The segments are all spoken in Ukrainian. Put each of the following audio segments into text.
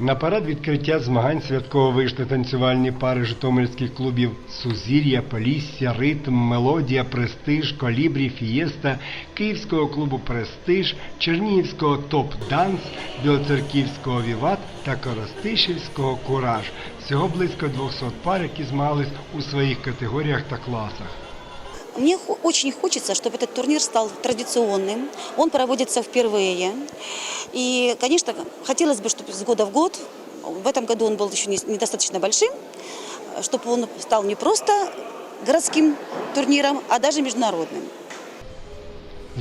На парад відкриття змагань святково вийшли танцювальні пари житомирських клубів Сузір'я, Полісся, Ритм, Мелодія, Престиж, Колібрі, Фієста, Київського клубу Престиж, Чернігівського Топ Данс, Білоцерківського Віват та Коростишівського Кураж. Всього близько 200 пар, які змагались у своїх категоріях та класах. Мне хо- очень хочется, чтобы этот турнир стал традиционным. Он проводится впервые. И, конечно, хотелось бы, чтобы с года в год, в этом году он был еще не- недостаточно большим, чтобы он стал не просто городским турниром, а даже международным.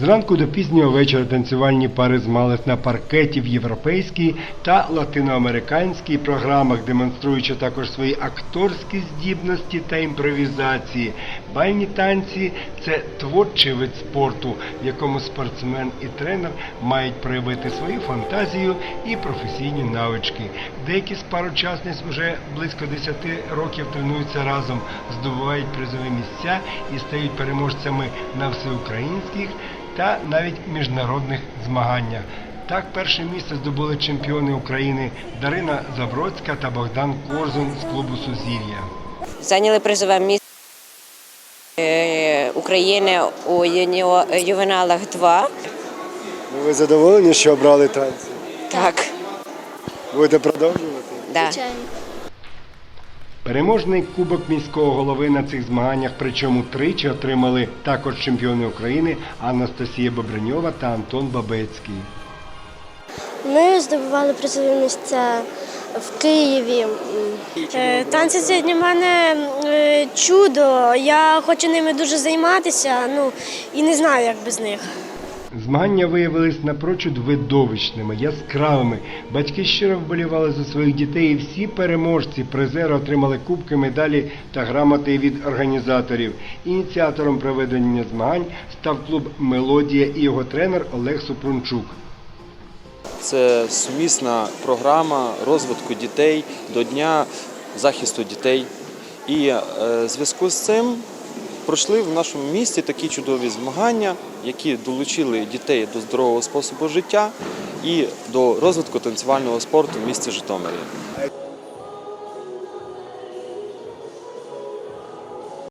Зранку до пізнього вечора танцювальні пари змагались на паркеті в європейській та латиноамериканській програмах, демонструючи також свої акторські здібності та імпровізації. Бальні танці це творчий вид спорту, в якому спортсмен і тренер мають проявити свою фантазію і професійні навички. Деякі з пар учасниць вже близько 10 років тренуються разом, здобувають призові місця і стають переможцями на всеукраїнських та навіть міжнародних змаганнях. Так перше місце здобули чемпіони України Дарина Забродська та Богдан Корзун з клубу Сузір'я. Зайняли призове місце е, України у ювеналах 2. Ну, ви задоволені, що обрали танці? Так, Будете продовжувати? да. Переможний кубок міського голови на цих змаганнях, причому тричі отримали також чемпіони України Анастасія Бобриньова та Антон Бабецький. Ми здобували призові місця в Києві. Е, Танці це для мене е, чудо. Я хочу ними дуже займатися, ну і не знаю, як без них. Змагання виявились напрочуд видовищними, яскравими. Батьки щиро вболівали за своїх дітей, і всі переможці, призери отримали кубки, медалі та грамоти від організаторів. Ініціатором проведення змагань став клуб Мелодія і його тренер Олег Супрунчук. Це сумісна програма розвитку дітей до Дня захисту дітей. І е, зв'язку з цим пройшли в нашому місті такі чудові змагання, які долучили дітей до здорового способу життя і до розвитку танцювального спорту в місті Житомирі.